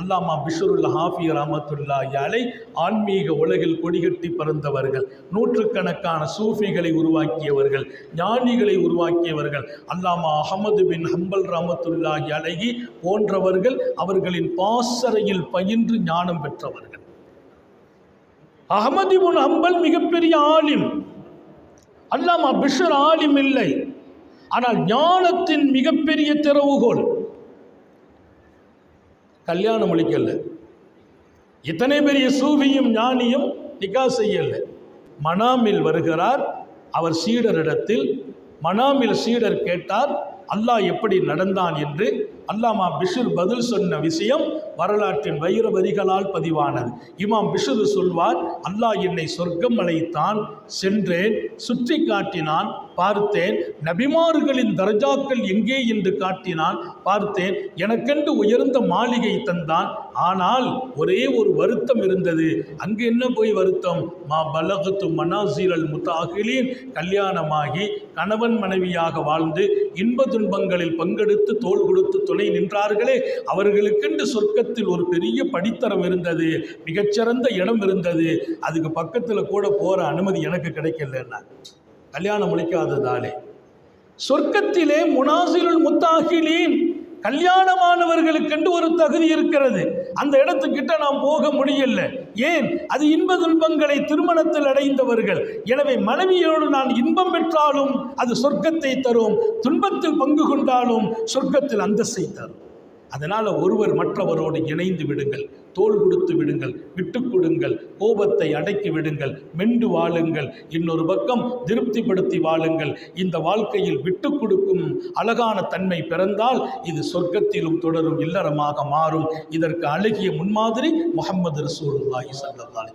அல்லாமா பிஷருல் ஹாஃபி ரமத்துல்லா யாலை ஆன்மீக உலகில் கொடிகட்டி பறந்தவர்கள் நூற்றுக்கணக்கான சூஃபிகளை உருவாக்கியவர்கள் ஞானிகளை உருவாக்கியவர்கள் அல்லாமா அகமது பின் ஹம்பல் ரமத்துல்லா அழகி போன்றவர்கள் அவர்களின் பாசறையில் பயின்று ஞானம் பெற்றவர்கள். அகமது பின் ஹம்பல் மிகப்பெரிய ஆலிம். அல்லாமா பிஷர் ஆலிம் இல்லை. ஆனால் ஞானத்தின் மிகப்பெரிய திறவுகோல் கல்யாணம் முடிக்கல. இத்தனை பெரிய சூவியும் ஞானியும் நிக்கா செய்யல. மனாமில் வருகிறார். அவர் சீடரிடத்தில் மனாமில் சீடர் கேட்டார் அல்லாஹ் எப்படி நடந்தான் என்று அல்லாமா பிஷுர் பதில் சொன்ன விஷயம் வரலாற்றின் வைர வரிகளால் பதிவானது. இமாம் பிஷுரு சொல்வார் அல்லாஹ் என்னை சொர்க்கம் அழைத்தான் சென்றேன் சுற்றி காட்டினான் பார்த்தேன் நபிமார்களின் தர்ஜாக்கள் எங்கே என்று காட்டினான் பார்த்தேன் எனக்கென்று உயர்ந்த மாளிகை தந்தான். ஆனால் ஒரே ஒரு வருத்தம் இருந்தது. அங்கு என்ன போய் வருத்தம்? மா பலகத்து மனாசீரல் முத்தாகிலின் கல்யாணமாகி கணவன் மனைவியாக வாழ்ந்து இன்ப துன்பங்களில் பங்கெடுத்து தோள் கொடுத்து துணை நின்றார்களே. அவர்களுக்கென்று சொர்க்கத்தில் ஒரு பெரிய படித்தரம் இருந்தது மிகச்சிறந்த இடம் இருந்தது. அதுக்கு பக்கத்தில் கூட போகிற அனுமதி எனக்கு கிடைக்கலன்னா கல்யாணம் முடிக்காததாலே சொர்க்கத்திலே முனாசிருள் முத்தாகிலீன் கல்யாணமானவர்களுக்கென்று ஒரு தகுதி இருக்கிறது. அந்த இடத்துக்கிட்ட நாம் போக முடியல. ஏன்? அது இன்ப துன்பங்களை திருமணத்தில் அடைந்தவர்கள். எனவே மனைவியோடு நான் இன்பம் பெற்றாலும் அது சொர்க்கத்தை தரும். துன்பத்தில் பங்கு கொண்டாலும் சொர்க்கத்தில் அந்தஸ்தை தரும். அதனால் ஒருவர் மற்றவரோடு இணைந்து விடுங்கள் தோள் கொடுத்து விடுங்கள் விட்டு கொடுங்கள் கோபத்தை அடக்கி விடுங்கள் மெண்டு வாழுங்கள் இன்னொரு பக்கம் திருப்திப்படுத்தி வாழுங்கள். இந்த வாழ்க்கையில் விட்டு கொடுக்கும் அழகான தன்மை பிறந்தால் இது சொர்க்கத்திலும் தொடரும் இல்லறமாக மாறும். இதற்கு அழகிய முன்மாதிரி முகமது ரசூலுல்லாஹி ஸல்லல்லாஹு